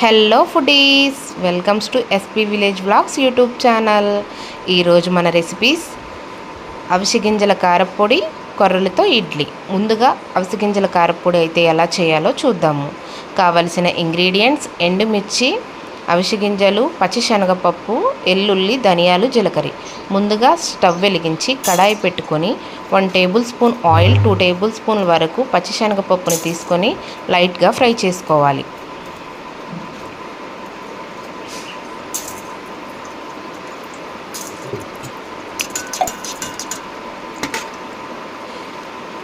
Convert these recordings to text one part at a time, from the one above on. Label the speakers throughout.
Speaker 1: Hello foodies welcomes to SP village blogs YouTube channel ఈరోజు మన recipes అవిసె గింజల కారపొడి కొర్రలతో ఇడ్లీ. ముందుగా అవిసె గింజల కారపొడి అయితే ఎలా చేయాలో చూద్దాము. కావలసిన ఇంగ్రీడియంట్స్ ఎండుమిర్చి అవిసె గింజలు పచ్చిశనగపప్పు ఎల్లుల్లి ధనియాలు జీలకర్ర. ముందుగా స్టవ్ వెలిగించి కడాయి పెట్టుకొని one tablespoon oil two tablespoon వరకు పచ్చిశనగపప్పుని తీసుకొని లైట్గా ఫ్రై చేసుకోవాలి.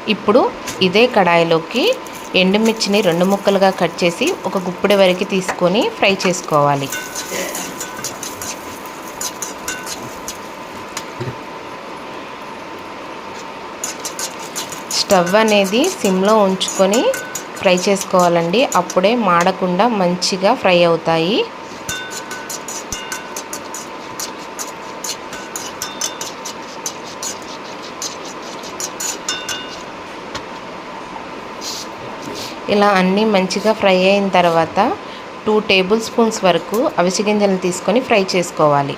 Speaker 1: ఇప్పుడు ఇదే కడాయిలోకి ఎండుమిర్చిని రెండు ముక్కలుగా కట్ చేసి ఒక గుప్పిడి వరకు తీసుకొని ఫ్రై చేసుకోవాలి. స్టవ్ అనేది సిమ్లో ఉంచుకొని ఫ్రై చేసుకోవాలండి. అప్పుడే మాడకుండా మంచిగా ఫ్రై అవుతాయి. ఇలా అన్నీ మంచిగా ఫ్రై అయిన తర్వాత టూ టేబుల్ స్పూన్స్ వరకు అవిసె గింజలను తీసుకొని ఫ్రై చేసుకోవాలి.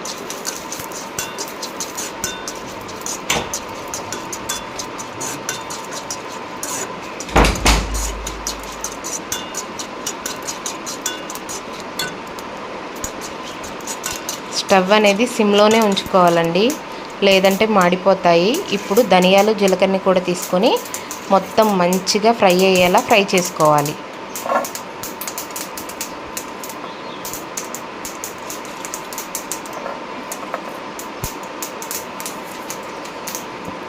Speaker 1: స్టవ్ అనేది సిమ్లోనే ఉంచుకోవాలండి. లేదంటే మాడిపోతాయి. ఇప్పుడు ధనియాలు జీలకర్రని కూడా తీసుకొని మొత్తం మంచిగా ఫ్రై అయ్యేలా ఫ్రై చేసుకోవాలి.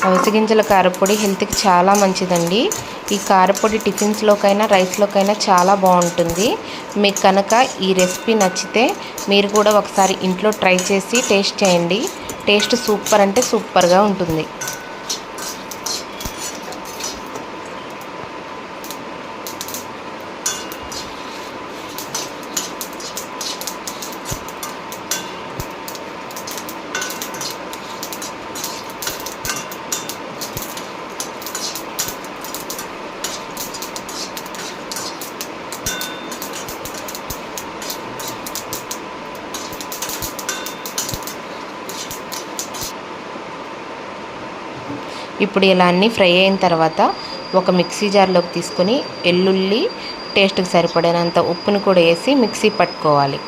Speaker 1: అవసగింజల కారపొడి హెల్త్కి చాలా మంచిదండి. ఈ కారపొడి టిఫిన్స్లోకైనా రైస్లోకైనా చాలా బాగుంటుంది. మీకు కనుక ఈ రెసిపీ నచ్చితే మీరు కూడా ఒకసారి ఇంట్లో ట్రై చేసి టేస్ట్ చేయండి. టేస్ట్ సూపర్ అంటే సూపర్గా ఉంటుంది. ఇప్పుడు ఇలా అన్నీ ఫ్రై అయిన తర్వాత ఒక మిక్సీ జార్లోకి తీసుకొని ఎల్లుల్లి టేస్ట్కి సరిపడినంత ఉప్పుని కూడా వేసి మిక్సీ పట్టుకోవాలి.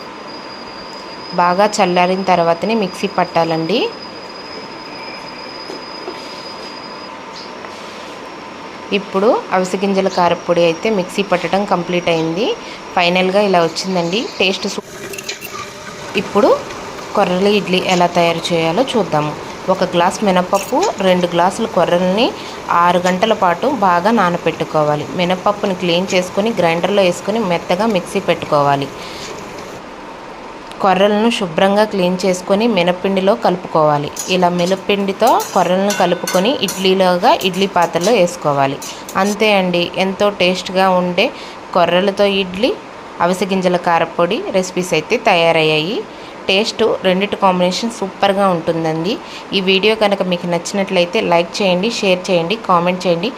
Speaker 1: బాగా చల్లారిన తర్వాతనే మిక్సీ పట్టాలండి. ఇప్పుడు అవిసె గింజల కారపొడి అయితే మిక్సీ పట్టడం కంప్లీట్ అయింది. ఫైనల్గా ఇలా వచ్చిందండి. టేస్ట్ ఇప్పుడు కొర్రల ఇడ్లీ ఎలా తయారు చేయాలో చూద్దాము. ఒక గ్లాస్ మినపప్పు రెండు గ్లాసుల కొర్రల్ని ఆరు గంటల పాటు బాగా నానపెట్టుకోవాలి. మినపప్పుని క్లీన్ చేసుకొని గ్రైండర్లో వేసుకొని మెత్తగా మిక్సీ పెట్టుకోవాలి. కొర్రలను శుభ్రంగా క్లీన్ చేసుకొని మినపిండిలో కలుపుకోవాలి. ఇలా మినపిండితో కొర్రలను కలుపుకొని ఇడ్లీలోగా ఇడ్లీ పాత్రలో వేసుకోవాలి. అంతే అండి. ఎంతో టేస్ట్గా ఉండే కొర్రలతో ఇడ్లీ అవిసె గింజల కారపొడి రెసిపీస్ అయితే తయారయ్యాయి. టేస్ట్ రెండిటి కాంబినేషన్ సూపర్గా ఉంటుందండి. ఈ వీడియో కనుక మీకు నచ్చినట్లయితే లైక్ చేయండి షేర్ చేయండి కామెంట్ చేయండి.